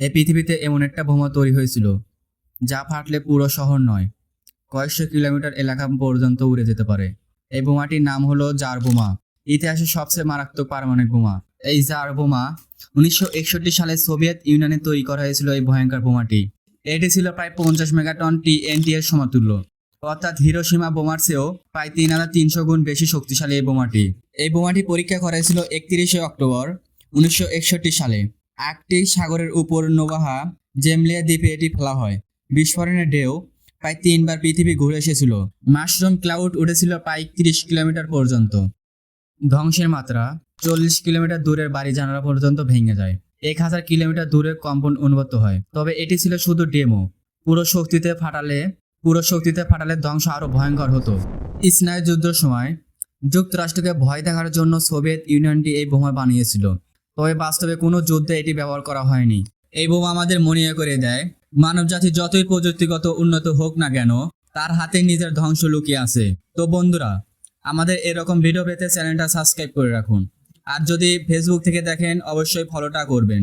এই পৃথিবীতে এমন একটা বোমা তৈরি হয়েছিল, যা ফাটলে পুরো শহর নয়, কয়েকশো কিলোমিটার এলাকা পর্যন্ত উড়ে যেতে পারে। এই বোমাটির নাম হলো জার বোমা। ইতিহাসের সবচেয়ে মারাত্মক পারমাণবিক বোমা। এই জার বোমা উনিশশো একষট্টি সালে সোভিয়েত ইউনিয়নে তৈরি করা হয়েছিল এই ভয়ঙ্কর বোমাটি। এটি ছিল প্রায় পঞ্চাশ মেগাটন টিএনটি এর সমতুল্য। অর্থাৎ হিরোসীমা বোমার চেয়েও প্রায় তিন হাজার তিনশো গুণ বেশি শক্তিশালী এই বোমাটি। এই বোমাটি পরীক্ষা করা হয়েছিল একত্রিশে অক্টোবর উনিশশো একষট্টি সালে। আর্কটিক সাগরের উপর নোবাহা জেমলিয়া দ্বীপে এটি ফেলা হয়। বিস্ফোরণের ঢেউ প্রায় তিনবার পৃথিবী ঘুরে এসেছিল। মাশরুম ক্লাউড উঠেছিল প্রায় তিরিশ কিলোমিটার পর্যন্ত। ধ্বংসের মাত্রা চল্লিশ কিলোমিটার দূরের বাড়ি জানালা পর্যন্ত ভেঙে যায়। এক হাজার কিলোমিটার দূরে কম্পন অনুভূত হয়। তবে এটি ছিল শুধু ডেমো। পুরো শক্তিতে ফাটালে, পুরো শক্তিতে ফাটালে ধ্বংস আরও ভয়ঙ্কর হতো। স্নায়ু যুদ্ধের সময় যুক্তরাষ্ট্রকে ভয় দেখার জন্য সোভিয়েত ইউনিয়নটি এই বোমা বানিয়েছিল। তবে বাস্তবে কোনো যুদ্ধে এটি ব্যবহার করা হয়নি। এই বোমা আমাদের মনে করে দেয়। মানবজাতি যতই প্রযুক্তিগত উন্নত হোক না কেন, তার হাতে নিজের ধ্বংস লুকিয়ে আছে। তো বন্ধুরা, আমাদের এরকম ভিডিও পেতে চ্যানেলটা সাবস্ক্রাইব করে রাখুন। আর যদি ফেসবুক থেকে দেখেন, অবশ্যই ফলোটা করবেন।